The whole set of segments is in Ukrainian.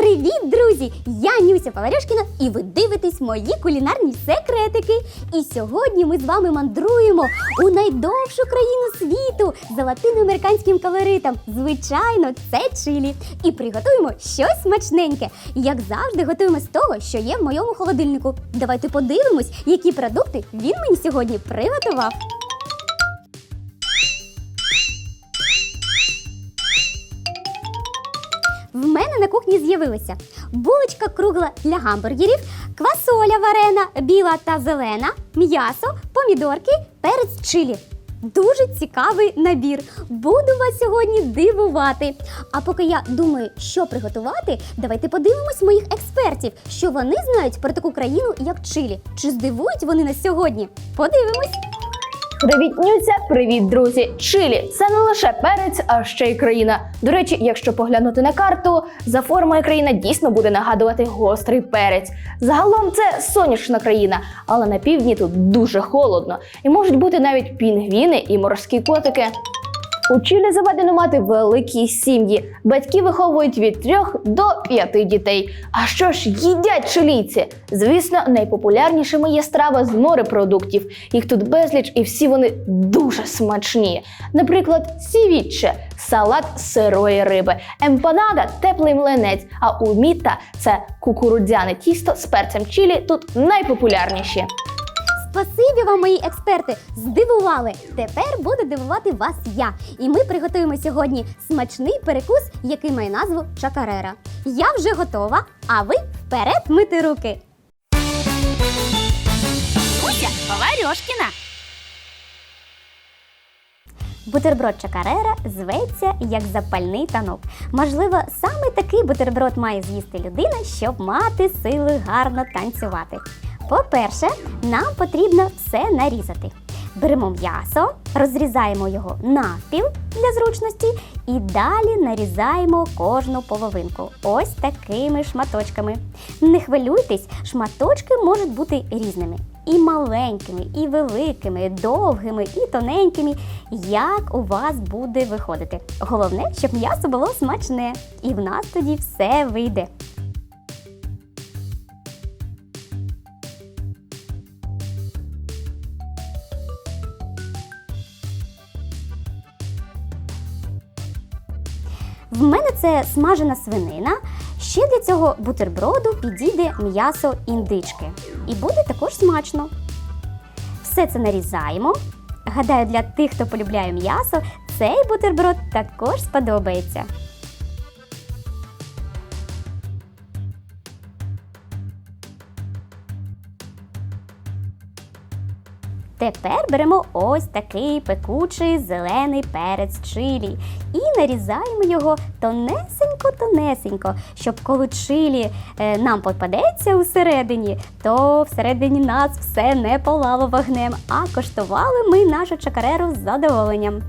Привіт, друзі! Я Нюся Паварьошкіна і ви дивитесь мої кулінарні секретики. І сьогодні ми з вами мандруємо у найдовшу країну світу за латиноамериканським колоритом. Звичайно, це Чилі. І приготуємо щось смачненьке. Як завжди, готуємо з того, що є в моєму холодильнику. Давайте подивимось, які продукти він мені сьогодні приготував. Мене на кухні з'явилися булочка кругла для гамбургерів, квасоля варена, біла та зелена, м'ясо, помідорки, перець чилі. Дуже цікавий набір. Буду вас сьогодні дивувати. А поки я думаю, що приготувати, давайте подивимось моїх експертів, що вони знають про таку країну, як Чилі. Чи здивують вони нас сьогодні? Подивимось. Привіт, Нюця! Привіт, друзі! Чилі це не лише перець, а ще й країна. До речі, якщо поглянути на карту, за формою країна дійсно буде нагадувати гострий перець. Загалом це сонячна країна, але на півдні тут дуже холодно, і можуть бути навіть пінгвіни і морські котики. У Чилі заведено мати великі сім'ї. Батьки виховують від трьох до п'яти дітей. А що ж їдять чилійці? Звісно, найпопулярнішими є страви з морепродуктів. Їх тут безліч, і всі вони дуже смачні. Наприклад, сівічче – салат сирої риби, емпанада – теплий млинець, а уміта – це кукурудзяне тісто з перцем чилі. Тут найпопулярніші. Спасибі вам, мої експерти! Здивували! Тепер буду дивувати вас я. І ми приготуємо сьогодні смачний перекус, який має назву чакарера. Я вже готова, а ви вперед мити руки! Нюся Паварьошкіна. Бутерброд чакарера зветься як запальний танок. Можливо, саме такий бутерброд має з'їсти людина, щоб мати сили гарно танцювати. По-перше, нам потрібно все нарізати. Беремо м'ясо, розрізаємо його навпіл для зручності і далі нарізаємо кожну половинку ось такими шматочками. Не хвилюйтесь, шматочки можуть бути різними. І маленькими, і великими, довгими, і тоненькими, як у вас буде виходити. Головне, щоб м'ясо було смачне, і в нас тоді все вийде. В мене це смажена свинина. Ще для цього бутерброду підійде м'ясо індички. І буде також смачно. Все це нарізаємо. Гадаю, для тих, хто полюбляє м'ясо, цей бутерброд також сподобається. Тепер беремо ось такий пекучий зелений перець чилі і нарізаємо його тонесенько-тонесенько, щоб коли чилі е, нам попадеться усередині, то всередині нас все не полало вогнем, а коштували ми нашу чакареру з задоволенням.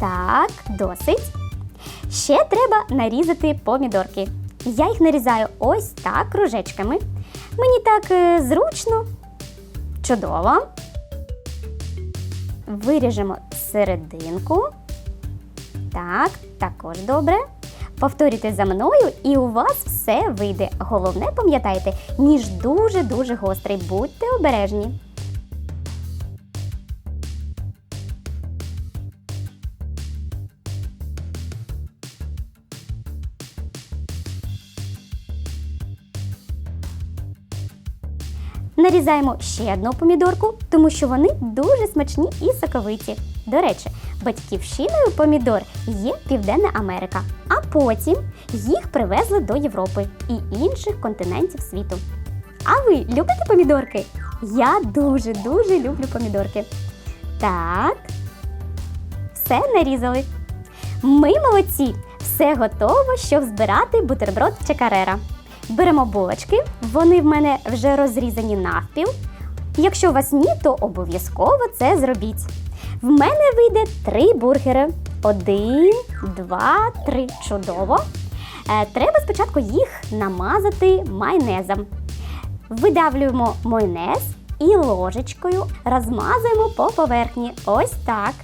Так, досить. Ще треба нарізати помідорки. Я їх нарізаю ось так кружечками. Мені так е, зручно. Чудово. Виріжемо серединку. Так, також добре. Повторюйте за мною, і у вас все вийде. Головне, пам'ятайте, ніж дуже-дуже гострий. Будьте обережні. Нарізаємо ще одну помідорку, тому що вони дуже смачні і соковиті. До речі, батьківщиною помідор є Південна Америка, а потім їх привезли до Європи і інших континентів світу. А ви любите помідорки? Я дуже-дуже люблю помідорки. Так. Все нарізали. Ми молодці! Все готово, щоб збирати бутерброд чакарера. Беремо булочки, вони в мене вже розрізані навпіл. Якщо у вас ні, то обов'язково це зробіть. В мене вийде три бургери. Один, два, три. Чудово. Е, треба спочатку їх намазати майонезом. Видавлюємо майонез і ложечкою розмазуємо по поверхні. Ось так.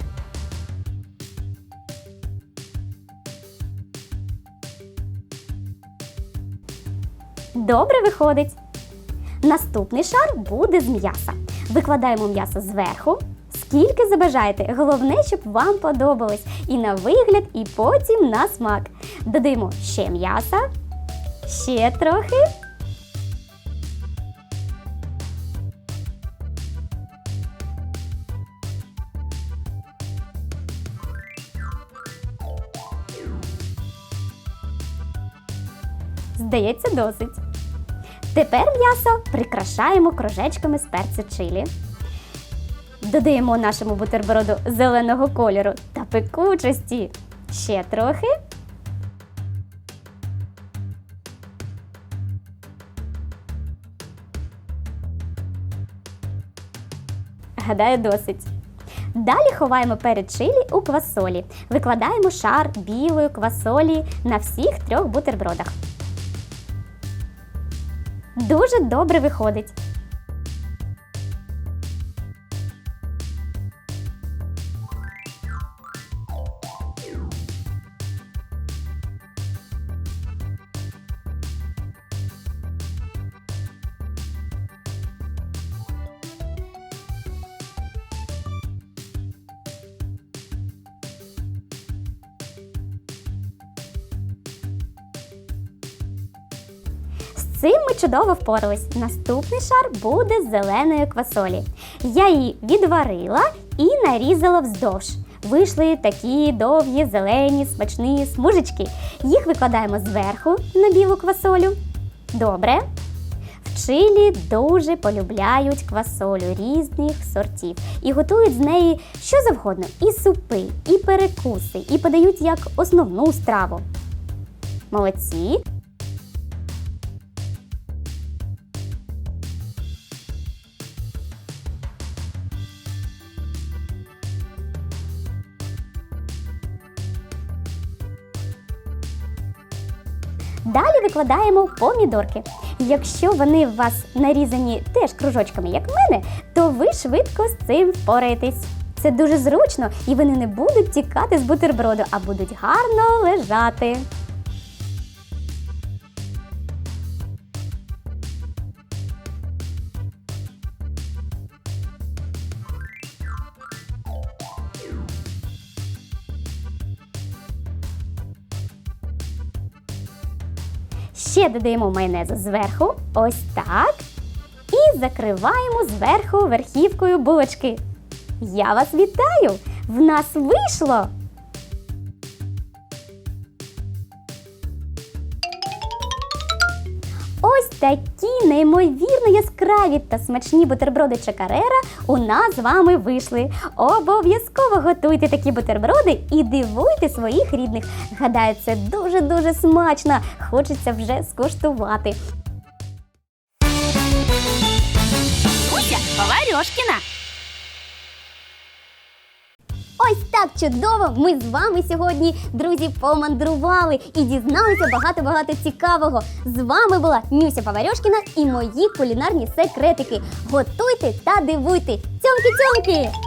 Добре виходить. Наступний шар буде з м'яса. Викладаємо м'ясо зверху. Скільки забажаєте, головне, щоб вам подобалось і на вигляд, і потім на смак. Додаємо ще м'яса, ще трохи. Здається, досить. Тепер м'ясо прикрашаємо кружечками з перцю чилі. Додаємо нашому бутерброду зеленого кольору та пекучості. Ще трохи. Гадаю, досить. Далі ховаємо перед чилі у квасолі. Викладаємо шар білої квасолі на всіх трьох бутербродах. Дуже добре виходить. Цим ми чудово впорались. Наступний шар буде з зеленої квасолі. Я її відварила і нарізала вздовж. Вийшли такі довгі, зелені, смачні смужечки. Їх викладаємо зверху на білу квасолю. Добре. В Чилі дуже полюбляють квасолю різних сортів і готують з неї що завгодно: і супи, і перекуси, і подають як основну страву. Молодці! Далі викладаємо помідорки. Якщо вони у вас нарізані теж кружочками, як в мене, то ви швидко з цим впораєтесь. Це дуже зручно і вони не будуть тікати з бутерброду, а будуть гарно лежати. Ще додаємо майонезу зверху, ось так. І закриваємо зверху верхівкою булочки. Я вас вітаю! В нас вийшло! Такі неймовірно яскраві та смачні бутерброди чакарера у нас з вами вийшли. Обов'язково готуйте такі бутерброди і дивуйте своїх рідних. Гадаю, це дуже-дуже смачно. Хочеться вже скуштувати. Уся Поварьошкіна. Ось так чудово! Ми з вами сьогодні, друзі, помандрували і дізналися багато-багато цікавого. З вами була Нюся Паварьошкіна і мої кулінарні секретики. Готуйте та дивуйте! Цьомки-цьомки!